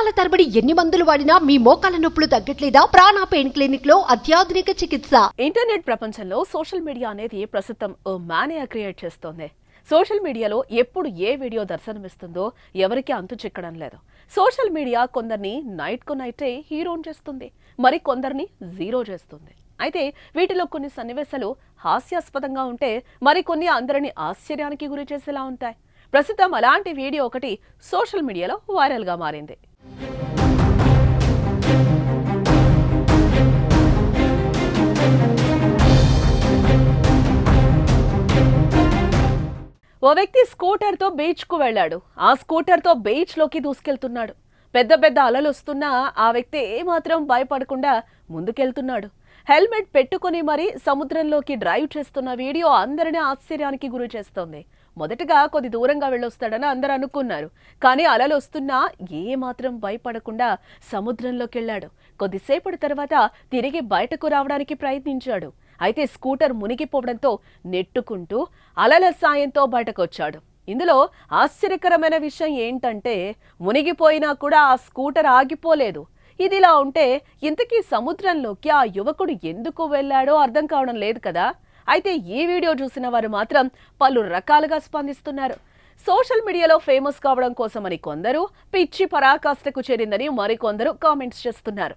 సంవత్సరాల తరబడి ఎన్ని మందులు వాడినా మీ మోకాల నొప్పులు తగ్గట్లేదా? ప్రాణ పెయిన్ క్లినిక్లో అత్యాధునిక చికిత్స. ఇంటర్నెట్ ప్రపంచంలో సోషల్ మీడియా అనేది ప్రస్తుతం ఓ మానియా క్రియేట్ చేస్తోంది. సోషల్ మీడియాలో ఎప్పుడు ఏ వీడియో దర్శనమిస్తుందో ఎవరికీ అంతు చిక్కడం లేదు. సోషల్ మీడియా కొందరిని నైట్కు నైటే హీరోన్ చేస్తుంది. మరి కొందరిని జీరో చేస్తుంది. అయితే వీటిలో కొన్ని సన్నివేశాలు హాస్యాస్పదంగా ఉంటే మరికొన్ని అందరిని ఆశ్చర్యానికి గురి చేసేలా ఉంటాయి. ప్రస్తుతం అలాంటి వీడియో ఒకటి సోషల్ మీడియాలో వైరల్గా మారింది. ఓ వ్యక్తి స్కూటర్తో బీచ్కు వెళ్ళాడు. ఆ స్కూటర్తో బీచ్లోకి దూసుకెళ్తున్నాడు. పెద్ద పెద్ద అలలు వస్తున్నా ఆ వ్యక్తి ఏమాత్రం భయపడకుండా ముందుకెళ్తున్నాడు. హెల్మెట్ పెట్టుకొని మరీ సముద్రంలోకి డ్రైవ్ చేస్తున్న వీడియో అందరినీ ఆశ్చర్యానికి గురి చేస్తోంది. మొదటగా కొద్ది దూరంగా వెళ్ళొస్తాడని అందరూ అనుకున్నారు. కానీ అలలు వస్తున్నా ఏమాత్రం భయపడకుండా సముద్రంలోకి వెళ్ళాడు కొద్దిసేపటి తర్వాత తిరిగి బయటకు రావడానికి ప్రయత్నించాడు. అయితే స్కూటర్ మునిగిపోవడంతో నెట్టుకుంటూ అలల సాయంతో బయటకొచ్చాడు. ఇందులో ఆశ్చర్యకరమైన విషయం ఏంటంటే మునిగిపోయినా కూడా ఆ స్కూటర్ ఆగిపోలేదు. ఇదిలా ఉంటే ఇంతకీ సముద్రంలోకి ఆ యువకుడు ఎందుకు వెళ్ళాడో అర్థం కావడం లేదు కదా? అయితే ఈ వీడియో చూసిన వారు మాత్రం పలు రకాలుగా స్పందిస్తున్నారు. సోషల్ మీడియాలో ఫేమస్ కావడం కోసమని కొందరు పిచ్చి పరాకాష్ఠకు చేరిందని మరికొందరు కామెంట్స్ చేస్తున్నారు.